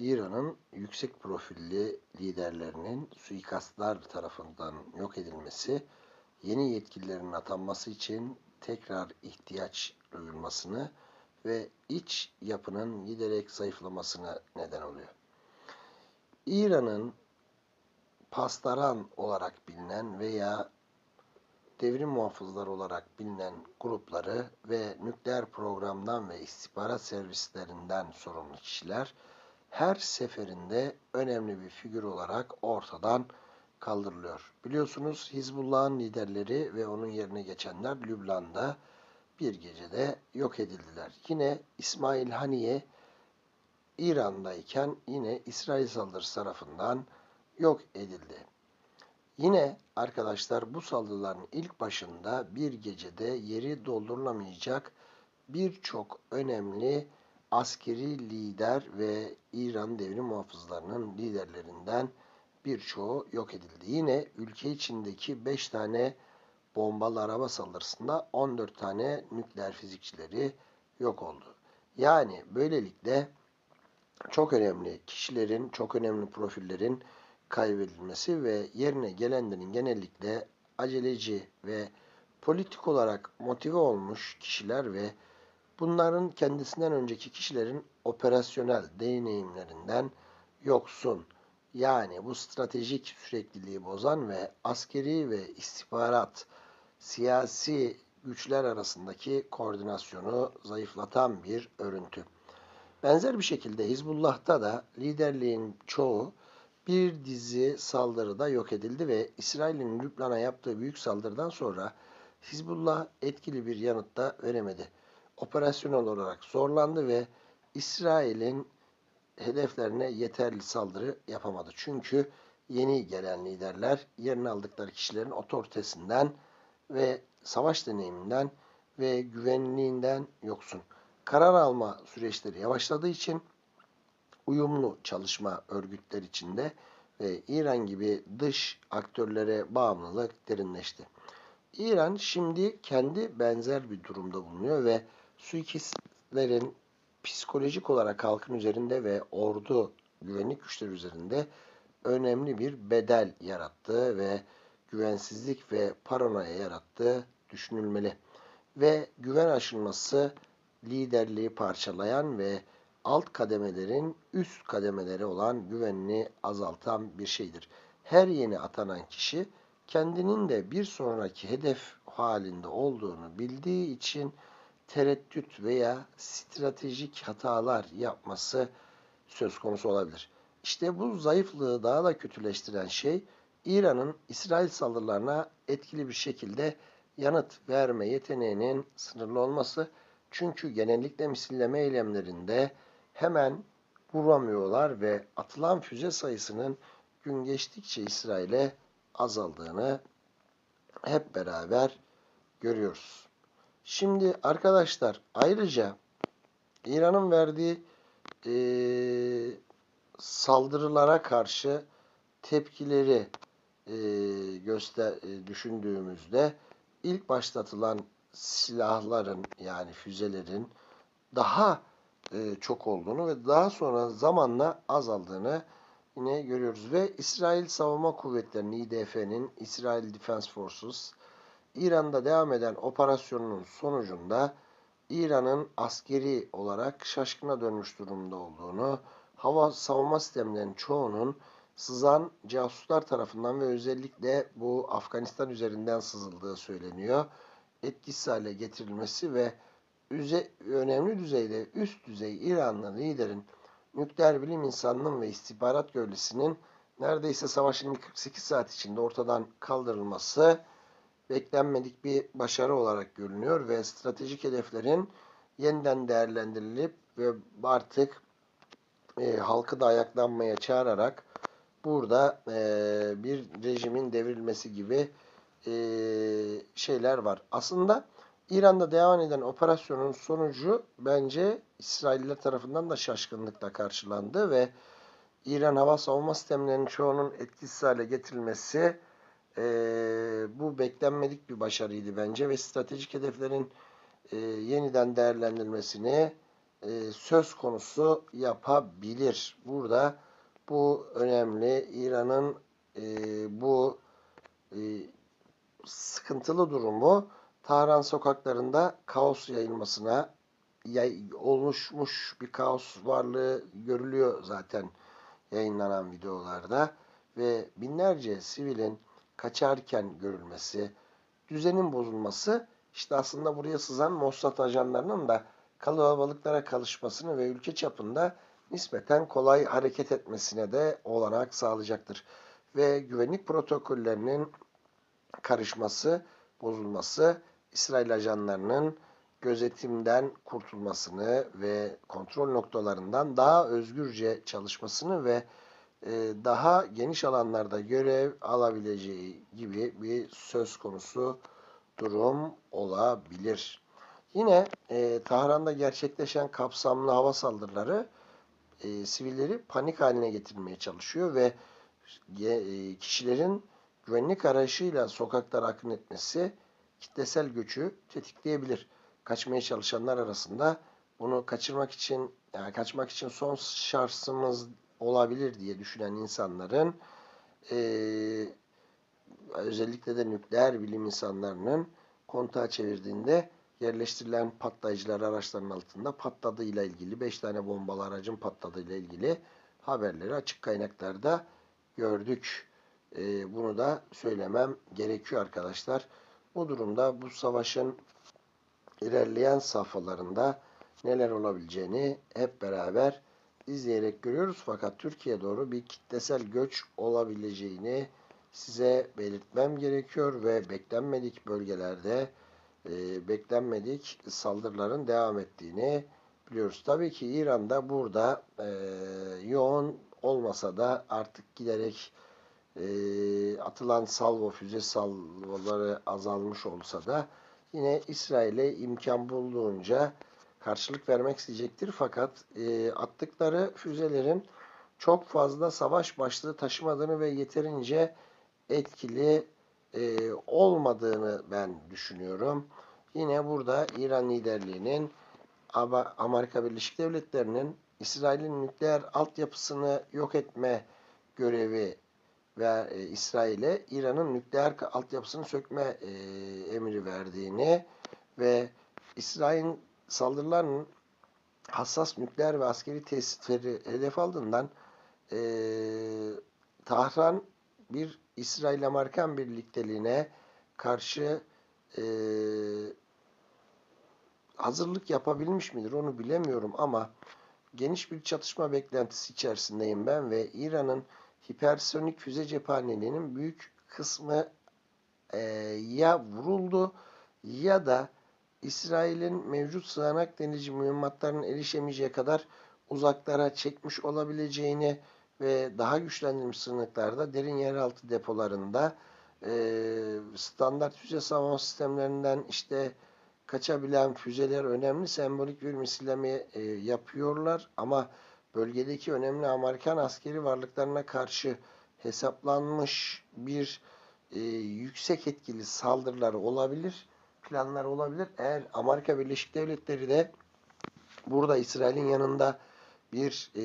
İran'ın yüksek profilli liderlerinin suikastlar tarafından yok edilmesi, yeni yetkililerin atanması için tekrar ihtiyaç duyulmasını ve iç yapının giderek zayıflamasına neden oluyor. İran'ın Pastaran olarak bilinen veya devrim muhafızları olarak bilinen grupları ve nükleer programdan ve istihbarat servislerinden sorumlu kişiler her seferinde önemli bir figür olarak ortadan kaldırılıyor. Biliyorsunuz Hizbullah'ın liderleri ve onun yerine geçenler Lübnan'da bir gecede yok edildiler. Yine İsmail Haniye İran'dayken yine İsrail saldırısı tarafından yok edildi. Yine arkadaşlar bu saldırıların ilk başında bir gecede yeri doldurulamayacak birçok önemli askeri lider ve İran devrim muhafızlarının liderlerinden birçoğu yok edildi. Yine ülke içindeki 5 tane bombalı araba saldırısında 14 tane nükleer fizikçileri yok oldu. Yani böylelikle çok önemli kişilerin, çok önemli profillerin kaybedilmesi ve yerine gelenlerin genellikle aceleci ve politik olarak motive olmuş kişiler ve bunların kendisinden önceki kişilerin operasyonel deneyimlerinden yoksun. Yani bu stratejik sürekliliği bozan ve askeri ve istihbarat siyasi güçler arasındaki koordinasyonu zayıflatan bir örüntü. Benzer bir şekilde Hizbullah'ta da liderliğin çoğu bir dizi saldırıda yok edildi ve İsrail'in Lübnan'a yaptığı büyük saldırıdan sonra Hizbullah etkili bir yanıt da veremedi. Operasyonel olarak zorlandı ve İsrail'in hedeflerine yeterli saldırı yapamadı. Çünkü yeni gelen liderler yerini aldıkları kişilerin otoritesinden ve savaş deneyiminden ve güvenliğinden yoksun. Karar alma süreçleri yavaşladığı için uyumlu çalışma örgütler içinde ve İran gibi dış aktörlere bağımlılık derinleşti. İran şimdi kendi benzer bir durumda bulunuyor ve suikastlerin psikolojik olarak halkın üzerinde ve ordu güvenlik güçleri üzerinde önemli bir bedel yarattığı ve güvensizlik ve paranoya yarattığı düşünülmeli. Ve güven aşılması liderliği parçalayan ve alt kademelerin üst kademeleri olan güvenini azaltan bir şeydir. Her yeni atanan kişi kendinin de bir sonraki hedef halinde olduğunu bildiği için tereddüt veya stratejik hatalar yapması söz konusu olabilir. İşte bu zayıflığı daha da kötüleştiren şey İran'ın İsrail saldırılarına etkili bir şekilde yanıt verme yeteneğinin sınırlı olması. Çünkü genellikle misilleme eylemlerinde hemen vuramıyorlar ve atılan füze sayısının gün geçtikçe İsrail'e azaldığını hep beraber görüyoruz. Şimdi arkadaşlar ayrıca İran'ın verdiği e, saldırılara karşı tepkileri e, göster e, düşündüğümüzde ilk başlatılan silahların yani füzelerin daha e, çok olduğunu ve daha sonra zamanla azaldığını yine görüyoruz. Ve İsrail Savunma Kuvvetleri'nin İDF'nin İsrail Defense Forces İran'da devam eden operasyonun sonucunda İran'ın askeri olarak şaşkına dönmüş durumda olduğunu, hava savunma sistemlerinin çoğunun sızan casuslar tarafından ve özellikle bu Afganistan üzerinden sızıldığı söyleniyor. Etkisiz hale getirilmesi ve önemli düzeyde üst düzey İranlı liderin nükleer bilim insanının ve istihbarat gölgesinin neredeyse savaşın 48 saat içinde ortadan kaldırılması beklenmedik bir başarı olarak görünüyor ve stratejik hedeflerin yeniden değerlendirilip ve artık e, halkı da ayaklanmaya çağırarak burada e, bir rejimin devrilmesi gibi e, şeyler var. Aslında İran'da devam eden operasyonun sonucu bence İsrailler tarafından da şaşkınlıkla karşılandı ve İran hava savunma sistemlerinin çoğunun etkisiz hale getirilmesi e, bu beklenmedik bir başarıydı bence ve stratejik hedeflerin e, yeniden değerlendirilmesini e, söz konusu yapabilir. Burada bu önemli. İran'ın e, bu e, sıkıntılı durumu Tahran sokaklarında kaos yayılmasına yay, oluşmuş bir kaos varlığı görülüyor zaten yayınlanan videolarda ve binlerce sivilin kaçarken görülmesi, düzenin bozulması işte aslında buraya sızan Mossad ajanlarının da kalabalıklara kalışmasını ve ülke çapında nispeten kolay hareket etmesine de olanak sağlayacaktır. Ve güvenlik protokollerinin karışması, bozulması İsrail ajanlarının gözetimden kurtulmasını ve kontrol noktalarından daha özgürce çalışmasını ve daha geniş alanlarda görev alabileceği gibi bir söz konusu durum olabilir. Yine e, Tahran'da gerçekleşen kapsamlı hava saldırıları e, sivilleri panik haline getirmeye çalışıyor ve e, kişilerin güvenlik arayışıyla sokaklara akın etmesi kitlesel göçü tetikleyebilir. Kaçmaya çalışanlar arasında bunu kaçırmak için yani kaçmak için son şansımız olabilir diye düşünen insanların e, özellikle de nükleer bilim insanlarının kontağı çevirdiğinde yerleştirilen patlayıcılar araçların altında patladığıyla ilgili 5 tane bombalı aracın patladığıyla ilgili haberleri açık kaynaklarda gördük. E, bunu da söylemem gerekiyor arkadaşlar. Bu durumda bu savaşın ilerleyen safhalarında neler olabileceğini hep beraber izleyerek görüyoruz. Fakat Türkiye doğru bir kitlesel göç olabileceğini size belirtmem gerekiyor ve beklenmedik bölgelerde e, beklenmedik saldırıların devam ettiğini biliyoruz. Tabii ki İran'da burada e, yoğun olmasa da artık giderek e, atılan salvo, füze salvoları azalmış olsa da yine İsrail'e imkan bulduğunca karşılık vermek isteyecektir. Fakat e, attıkları füzelerin çok fazla savaş başlığı taşımadığını ve yeterince etkili e, olmadığını ben düşünüyorum. Yine burada İran liderliğinin Amerika Birleşik Devletleri'nin İsrail'in nükleer altyapısını yok etme görevi ve e, İsrail'e İran'ın nükleer altyapısını sökme e, emri verdiğini ve İsrail'in saldırılarının hassas nükleer ve askeri tesisleri hedef aldığından e, Tahran bir İsrail-Amerikan birlikteliğine karşı e, hazırlık yapabilmiş midir onu bilemiyorum ama geniş bir çatışma beklentisi içerisindeyim ben ve İran'ın hipersonik füze cephaneliğinin büyük kısmı e, ya vuruldu ya da İsrail'in mevcut sığanak denici mühimmatlarının erişemeyeceği kadar uzaklara çekmiş olabileceğini ve daha güçlendirilmiş sığınaklarda derin yeraltı depolarında e, standart füze savunma sistemlerinden işte kaçabilen füzeler önemli sembolik bir misilleme e, yapıyorlar. Ama bölgedeki önemli Amerikan askeri varlıklarına karşı hesaplanmış bir e, yüksek etkili saldırıları olabilir, planlar olabilir. Eğer Amerika Birleşik Devletleri de burada İsrail'in yanında bir e,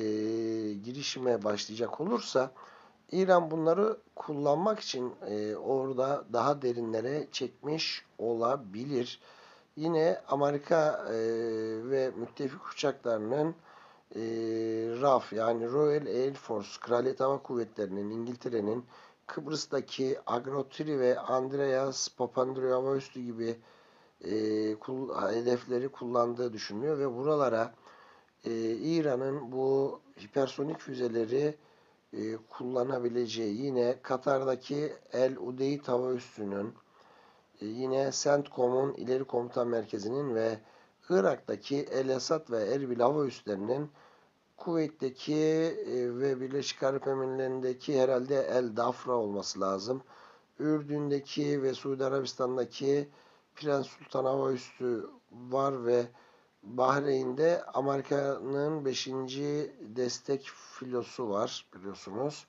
girişime başlayacak olursa İran bunları kullanmak için e, orada daha derinlere çekmiş olabilir. Yine Amerika e, ve müttefik uçaklarının e, RAF yani Royal Air Force Kraliyet Hava Kuvvetleri'nin İngiltere'nin Kıbrıs'taki Agrotri ve Andreas Papandreou Hava Üssü gibi e, kul, hedefleri kullandığı düşünülüyor ve buralara e, İran'ın bu hipersonik füzeleri e, kullanabileceği yine Katar'daki El Udeyd Hava Üssü'nün e, yine CENTCOM'un ileri komutan merkezinin ve Irak'taki El Esad ve Erbil hava üslerinin Kuveyt'teki e, ve Birleşik Arap Emirlikleri'ndeki herhalde El Dafra olması lazım. Ürdün'deki ve Suudi Arabistan'daki Prens Sultan Hava Üssü var ve Bahreyn'de Amerika'nın 5. destek filosu var biliyorsunuz.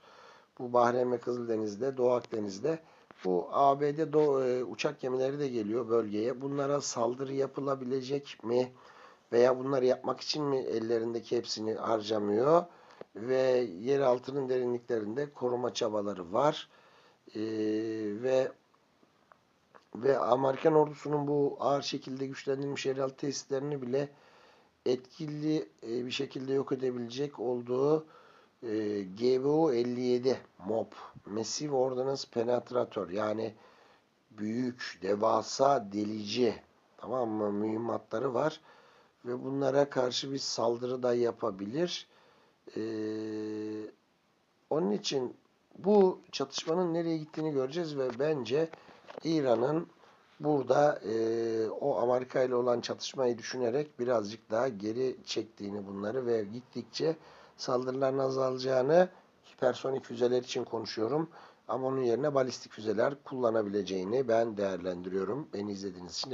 Bu Bahreyn ve Kızıldeniz'de, Doğu Akdeniz'de. Bu ABD do, e, uçak gemileri de geliyor bölgeye. Bunlara saldırı yapılabilecek mi? veya bunları yapmak için mi ellerindeki hepsini harcamıyor ve yer altının derinliklerinde koruma çabaları var Ee, ve ve Amerikan ordusunun bu ağır şekilde güçlendirilmiş yeraltı tesislerini bile etkili e, bir şekilde yok edebilecek olduğu GBU 57 MOP Massive Ordnance Penetrator yani büyük, devasa, delici tamam mı mühimmatları var ve bunlara karşı bir saldırı da yapabilir. Ee, onun için bu çatışmanın nereye gittiğini göreceğiz ve bence İran'ın burada e, o Amerika ile olan çatışmayı düşünerek birazcık daha geri çektiğini bunları ve gittikçe saldırıların azalacağını hipersonik füzeler için konuşuyorum. Ama onun yerine balistik füzeler kullanabileceğini ben değerlendiriyorum. Beni izlediğiniz için